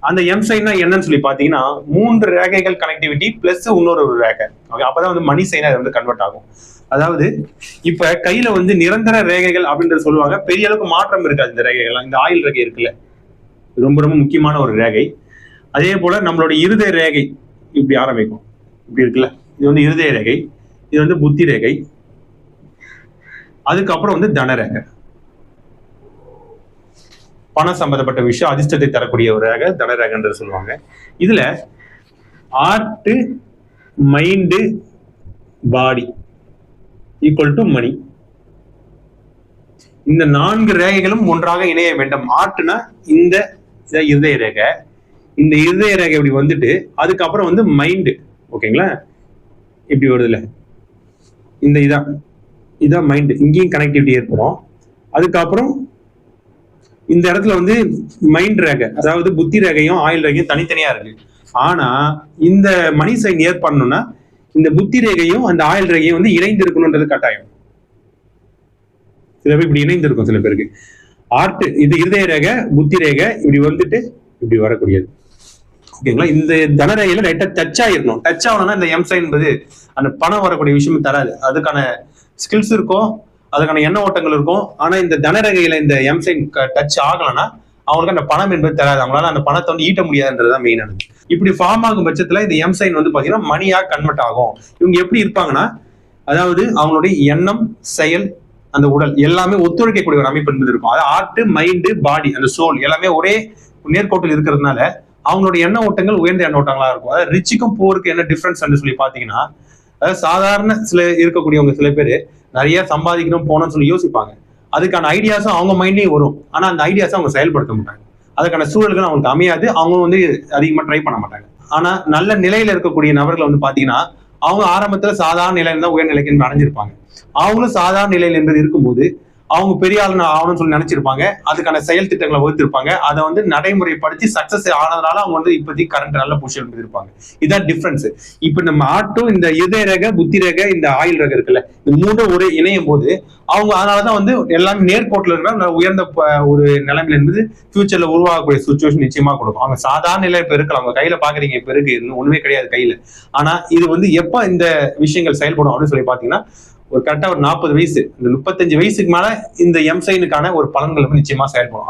அந்த M China என்னன்னு சொல்லி பாத்தீங்கன்னா மூன்று ரேகைகள் கனெக்டிவிட்டி பிளஸ் இன்னொரு ஒரு ரேகை. ஓகே அப்பதான் வந்து மணி சைனா வந்து கன்வெர்ட் ஆகும். அதாவது இப்ப கையில வந்து நிரந்தர ரேகைகள் அப்படின்றது சொல்லுவாங்க. பெரிய அளவுக்கு மாற்றம் இருக்காது இந்த ரேகைகள் இந்த ஆயில் ரேகை இருக்குல்ல. ரொம்ப ரொம்ப முக்கியமான ஒரு ரேகை. அதே போல நம்மளோட இருதய ரேகை இப்படி ஆரம்பிக்கும். இப்படி இருக்குல்ல. இது வந்து இருதய ரேகை. இது வந்து புத்தி ரேகை. அதுக்கப்புறம் வந்து தன ரேகை. பணம் சம்பந்தப்பட்ட விஷயம் அதிர்ஷ்டத்தை தரக்கூடிய ஒரு ரேகை சொல்லுவாங்க. இதுல art mind body equal to money இந்த நான்கு ரேகைகளும் ஒன்றாக இணைய வேண்டும். ஆர்ட்னா இந்த இருதய ரேகை. இந்த இருதய ரேகை இப்படி வந்துட்டு அதுக்கப்புறம் வந்து மைண்டு ஓகேங்களா? இப்படி வருதுல. இந்த இதான். இதான் மைண்டு இங்கேயும் கனெக்டிவிட்டி ஏற்படும். அதுக்கப்புறம் இந்த இடத்துல வந்து மைண்ட் ரேகை அதாவது புத்தி ரேகையும் ஆயில் ரேகையும் தனித்தனியா இருக்கு. ஆனா இந்த மணி சைன் ஏற்படணும்னா இந்த புத்தி ரேகையும் அந்த ஆயில் ரேகையும் வந்து இணைந்து இருக்கணும்ன்றது கட்டாயம். சில பேர் இப்படி இணைந்து இருக்கும் சில பேருக்கு. ஆர்ட் இது இருதய ரேகை புத்தி ரேகை இப்படி வந்துட்டு இப்படி வரக்கூடியது. ஓகேங்களா இந்த தனரேகையில லைட்டா டச் ஆயிருக்கணும் டச் ஆகணும்னா இந்த எம்சை என்பது அந்த பணம் வரக்கூடிய விஷயம் தராது. அதுக்கான ஸ்கில்ஸ் இருக்கும். அதுக்கான எண்ண ஓட்டங்கள் இருக்கும். ஆனா இந்த தனரகையில இந்த எம்சைன் டச் ஆகலைன்னா அவங்களுக்கு அந்த பணம் என்பது தராது. அவங்களால அந்த பணத்தை வந்து ஈட்ட முடியாதுன்றதுதான் மெயினானது இப்படி ஃபார்ம் ஆகும் பட்சத்துல இந்த எம்சைன் வந்து பாத்தீங்கன்னா மணியா கன்வெர்ட் ஆகும். இவங்க எப்படி இருப்பாங்கன்னா அதாவது அவங்களுடைய எண்ணம் செயல் அந்த உடல் எல்லாமே ஒத்துழைக்கக்கூடிய ஒரு அமைப்பு என்பது இருக்கும். அதாவது ஆர்ட் மைண்டு பாடி அந்த சோல் எல்லாமே ஒரே நேர்கோட்டில் இருக்கிறதுனால அவங்களுடைய எண்ண ஓட்டங்கள் உயர்ந்த எண்ண ஓட்டங்களா இருக்கும். அதாவது ரிச்சுக்கும் போருக்கு என்ன டிஃபரன்ஸ் சொல்லி பாத்தீங்கன்னா அதாவது சாதாரண சில இருக்கக்கூடியவங்க சில பேர் நிறைய சம்பாதிக்கணும் போகணும்னு சொல்லி யோசிப்பாங்க. அதுக்கான ஐடியாஸும் அவங்க மைண்ட்லேயும் வரும். ஆனால் அந்த ஐடியாஸை அவங்க செயல்படுத்த மாட்டாங்க. அதுக்கான சூழல்கள் அவங்களுக்கு அமையாது. அவங்களும் வந்து அதிகமாக ட்ரை பண்ண மாட்டாங்க. ஆனால் நல்ல நிலையில் இருக்கக்கூடிய நபர்கள் வந்து பார்த்தீங்கன்னா அவங்க ஆரம்பத்தில் சாதாரண நிலையில தான் உயர்நிலைக்கு அடைஞ்சிருப்பாங்க. அவங்களும் சாதாரண நிலையில் என்பது இருக்கும்போது அவங்க பெரிய ஆள் ஆகணும்னு சொல்லி நினைச்சிருப்பாங்க. அதுக்கான செயல் திட்டங்களை வகுத்திருப்பாங்க. அதை வந்து நடைமுறைப்படுத்தி சக்சஸ் ஆனதுனால அவங்க வந்து இப்போதைக்கு கரண்ட் நல்ல பொசிஷன் இருந்திருப்பாங்க இதான் டிஃபரன்ஸ் இப்போ நம்ம ஆட்டும் இந்த இதய ரக புத்தி ரக இந்த ஆயில் ரக இருக்குல்ல இந்த மூணு ஒரு இணையும் போது அவங்க அதனாலதான் வந்து எல்லாமே நேர்கோட்டில் இருக்கிற உயர்ந்த ப- ஒரு நிலைமையில இருந்து ஃபியூச்சர்ல உருவாகக்கூடிய சுச்சுவேஷன் நிச்சயமா கொடுக்கும். அவங்க சாதாரண நிலை இப்ப இருக்கலாம். அவங்க கையில பாக்குறீங்க இப்ப இருக்கு. இன்னும் ஒண்ணுமே கிடையாது கையில. ஆனா இது வந்து எப்ப இந்த விஷயங்கள் செயல்படும் அப்படின்னு சொல்லி பாத்தீங்கன்னா ஒரு கரெக்டாக ஒரு நாற்பது வயசு இந்த முப்பத்தஞ்சு வயசுக்கு மேலே இந்த எம்சைனுக்கான ஒரு பலன்கள் வந்து நிச்சயமா செயல்படும்.